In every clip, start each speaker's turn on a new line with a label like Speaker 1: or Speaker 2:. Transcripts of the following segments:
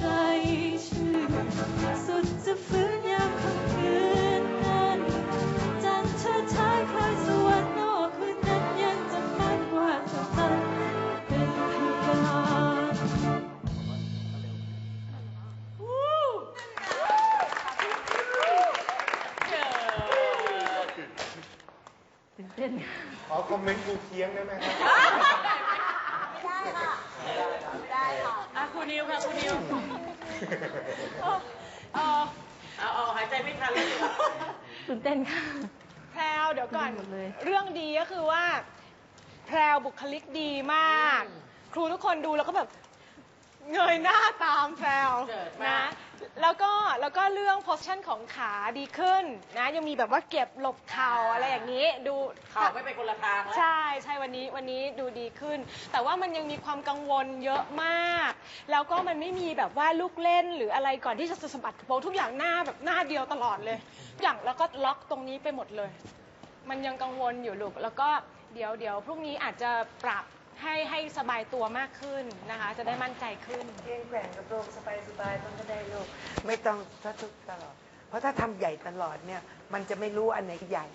Speaker 1: ใดชื่นสุดจะฟื้นยามค่ำคืนนั้นจันทร์เชิดชายคล้ายสวรรค์นอกคืนนั้นยังจำมั่นว่าจะตันเป็นพยาน
Speaker 2: ขอคอมเมนต์กูเคียงได้ไหมครับ
Speaker 3: อะครูนิวค่ะครูนิวเออเอาเอาหายใจไม่ทันเลย
Speaker 1: ตื่นเต้นค่ะ
Speaker 4: แพรวเดี๋ยวก่อน
Speaker 1: หมดเลย
Speaker 4: เรื่องดีก็คือว่า แพรวบุคลิกดีมาก ครูทุกคนดูแล้วก็แบบ เงยหน้าตามแพรว
Speaker 3: เจิดมาก
Speaker 4: นะ แล้วก็แล้วก็เรื่อง position ของขาดีขึ้นนะ ยังมีแบบว่าเก็บหลบเข่าอะไรอย่างนี้ ดู
Speaker 3: เข่าไม่ไปคนละทางแล้ว
Speaker 4: ใช่ใช่วันนี้วันนี้ดูดีขึ้น แต่ว่ามันยังมีความกังวลเยอะมาก แล้วก็มันไม่มีแบบว่าลูกเล่นหรืออะไรก่อนที่จะสะบัดกระโปรงทุกอย่างหน้าแบบหน้าเดียวตลอดเลยทุกอย่างแล้วก็ล็อกตรงนี้ไปหมดเลย มันยังกังวลอยู่ลูกแล้วก็เดี๋ยวเดี๋ยวพรุ่งนี้อาจจะปรับ ให้ให้สบายตัวมากขึ้นนะคะ จะได้มั่นใจขึ้น
Speaker 5: เพียงแกว่งกระโปรงสบายๆมันก็ได้ลูกไม่ต้องทัทุกตลอด เพราะถ้าทำใหญ่ตลอดเนี่ยมันจะไม่รู้อันไหนใหญ่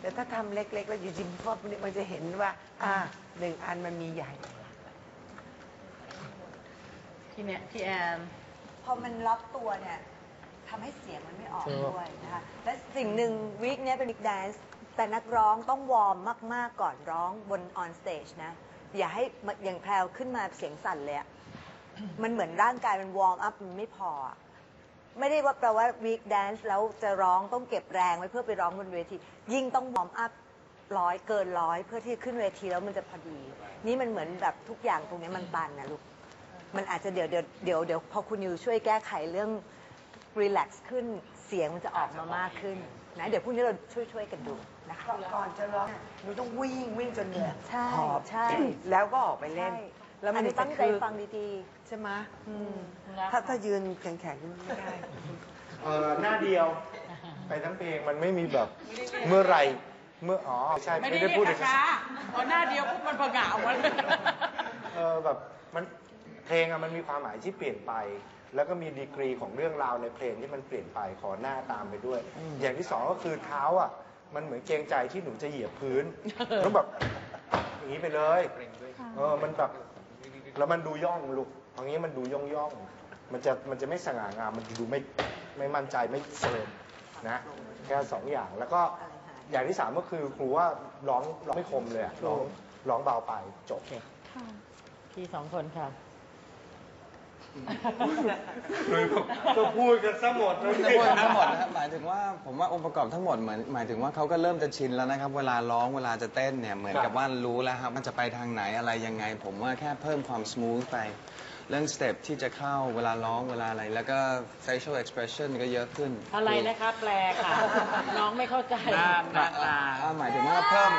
Speaker 5: แต่ถ้าทำเล็กๆ แล้วอยู่จิมพอบมันจะเห็นว่า อ่าหนึ่งอันมันมีใหญ่
Speaker 3: พี่เนี่ยพี่แอน
Speaker 6: พอมันล็อกตัวเนี่ยทำให้เสียงมันไม่ออกด้วยนะคะ และสิ่งหนึ่งวีคเนี้ยเป็นวีคแดนซ์แต่นักร้องต้องวอร์มมาก ๆ ก่อนร้องบนออนสเตจนะ อย่าให้อย่างแพรวขึ้นมาเสียงสั่นเลยอะมันเหมือนร่างกายมันวอร์มอัพมันไม่พออะไม่ได้ว่าแปลว่าวีคแดนซ์แล้วจะร้องต้องเก็บแรงไว้เพื่อไปร้องบนเวที ยิ่งต้องวอร์มอัพร้อยเกินร้อยเพื่อที่ขึ้นเวทีแล้วมันจะพอดี นี่มันเหมือนแบบทุกอย่างตรงนี้มันตันนะลูก มันอาจจะเดี๋ยวเดี๋ยวเดี๋ยวเดี๋ยวพอคุณนิวช่วยแก้ไขเรื่องรีแลกซ์ขึ้น เสียงมันจะออกมามากขึ้นนะเดี๋ยวพรุ่งนี้เราช่วยช่วยๆกันดูนะคะ
Speaker 5: ก่อนจะร้องหนูต้องวิ่งวิ่งจนเหนื่อย
Speaker 6: ใช่
Speaker 5: หอบ
Speaker 6: ใช่
Speaker 5: แล้วก็ออกไปเล่น
Speaker 6: ใช่
Speaker 5: แล้วมัน
Speaker 6: อันนี้
Speaker 5: จะ
Speaker 6: ตั้งใจ
Speaker 5: คือ
Speaker 6: ฟังดี
Speaker 5: ใช่ไหมอืม
Speaker 3: นะ
Speaker 5: ถ้าถ้ายืนแข็งๆไม่ได้
Speaker 2: เออหน้าเดียว ไปทั้งเพลงมันไม่มีแบบเมื่อไหรเมื่ออ๋อใช่
Speaker 3: ไม่
Speaker 2: ไม่
Speaker 3: ได้
Speaker 2: ได้
Speaker 3: เรีย
Speaker 2: พูด
Speaker 3: ก
Speaker 2: ถึง
Speaker 3: ช้าๆพอหน้าเดียวปุ๊บมันผงาหมดเลย
Speaker 2: เออแบบมันเพลงอะมันมีความหมายที่เปลี่ยนไป แล้วก็มีดีกรีของเรื่องราวในเพลงที่มันเปลี่ยนไปขอหน้าตามไปด้วย อย่างที่สองก็คือเท้าอะ มันเหมือนเกรงใจที่หนูจะเหยียบพื้นต้องแบบอย่างนี้ไปเลยเออมันแบบแล้วมันดูย่องลูกอย่างนี้มันดูย่องย่องๆมันจะมันจะไม่สง่างามมันดูไม่ไม่มั่นใจไม่เฟิร์มนะแค่สองอย่างแล้วก็อย่างที่สามก็คือครูว่าร้องร้องไม่คมเลยอะร้องร้องเบาไปจบ
Speaker 3: พี่สองคนค่ะ
Speaker 2: ก็พูดกันซะหมดเลย
Speaker 7: จะพูดทั้งหมดนะครับหมายถึงว่าผมว่าองค์ประกอบทั้งหมดเหมือนหมายถึงว่าเขาก็เริ่มจะชินแล้วนะครับ เวลาร้องเวลาจะเต้นเนี่ยเหมือนกับว่ารู้แล้วครับมันจะไปทางไหนอะไรยังไง ผมว่าแค่เพิ่มความสมูทไปเรื่องสเต็ปที่จะเข้าเวลาร้องเวลาอะไร แล้วก็ facial expression ก็เยอะขึ้น
Speaker 3: อะไรนะคะแปลค่ะ น้องไม่เข้าใจ
Speaker 7: น้าหน้าตาหมายถึงว่าเพิ่ม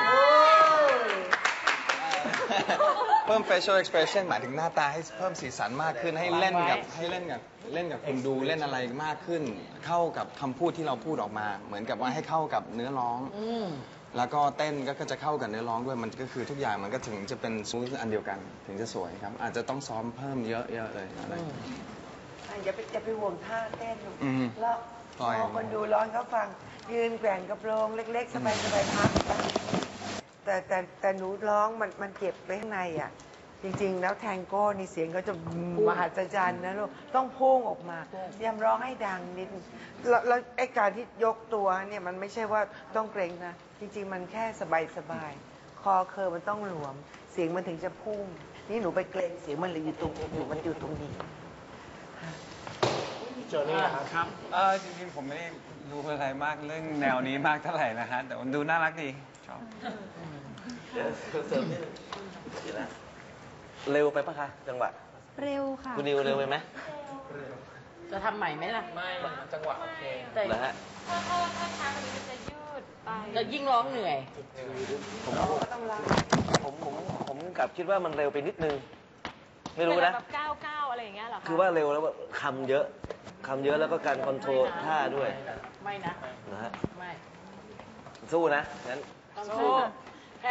Speaker 7: เพิ่ม facial expression หมายถึงหน้าตาให้เพิ่มสีสันมากขึ้นให้เล่นกับให้เล่นกับเล่นกับคนดูเล่นอะไรมากขึ้น เข้ากับคำพูดที่เราพูดออกมา เหมือนกับว่าให้เข้ากับเนื้อร้อง
Speaker 3: อืม
Speaker 7: แล้วก็เต้นก็จะเข้ากับเนื้อร้องด้วยมันก็คือทุกอย่างมันก็ถึงจะเป็นซูสอันเดียวกัน ถึงจะสวยครับ อาจจะต้องซ้อมเพิ่มเยอะๆเลยอะไร
Speaker 5: อะอย่าไปอย่าไปห่วงท่าเต้นลูก
Speaker 7: อืม
Speaker 5: แล้ว
Speaker 7: ปล่อย
Speaker 5: พอคนดูร้อนเขาฟังยืนแกว่งกระโปรงเล็ก ๆ สบายสบายๆพักไป แต่แต่แต่หนูร้องมันมันเก็บไว้ข้างในอะ จริงๆ แล้วแทงโก้นี่เสียงก็จะมหัศจรรย์นะลูกต้องพุ่งออกมาพยายามร้องให้ดังนิดแล้วแล้วไอ้การที่ยกตัวเนี่ยมันไม่ใช่ว่าต้องเกรงนะ จริง ๆ มันแค่สบายสบายๆคอเคอมันต้องหลวม เสียงมันถึงจะพุ่ง นี่หนูไปเกรงเสียงมันเลยอยู่ตรงอยู่มันอยู่ตรงนี้
Speaker 2: เจอนี่นะครับ
Speaker 8: ครับ เออจริงๆผมไม่ได้รู้อะไรมากเรื่องแนวนี้มากเท่าไหร่นะฮะ แต่มันดูน่ารักดี ชอบ
Speaker 9: เสริมนิดนึงเดี๋ยวนะเร็วไปปะคะ จังหวะ
Speaker 1: เร็วค่ะ
Speaker 9: คุณนิวเร็วไปไหม
Speaker 3: จะทำใหม่ไหมล่ะ ไม่จังหวะโอเคแต่
Speaker 9: เหรอฮะ
Speaker 4: ถ้าถ้าถ้าช้ากว่านี้มันจะยืดไป
Speaker 3: จะยิ่งร้องเหนื่อย
Speaker 9: ผมผมผมกลับคิดว่ามันเร็วไปนิดนึง ไม่รู้นะ
Speaker 4: แบบก้าวก้าวอะไรอย่างเงี้ยเหรอคะ
Speaker 9: คือว่าเร็วแล้วแบบคำเยอะคำเยอะแล้วก็การคอนโทรลท่าด้วย
Speaker 3: ไม่นะ
Speaker 9: นะฮะ
Speaker 3: ไม่
Speaker 9: สู้นะงั้น
Speaker 3: ต้องสู้แพร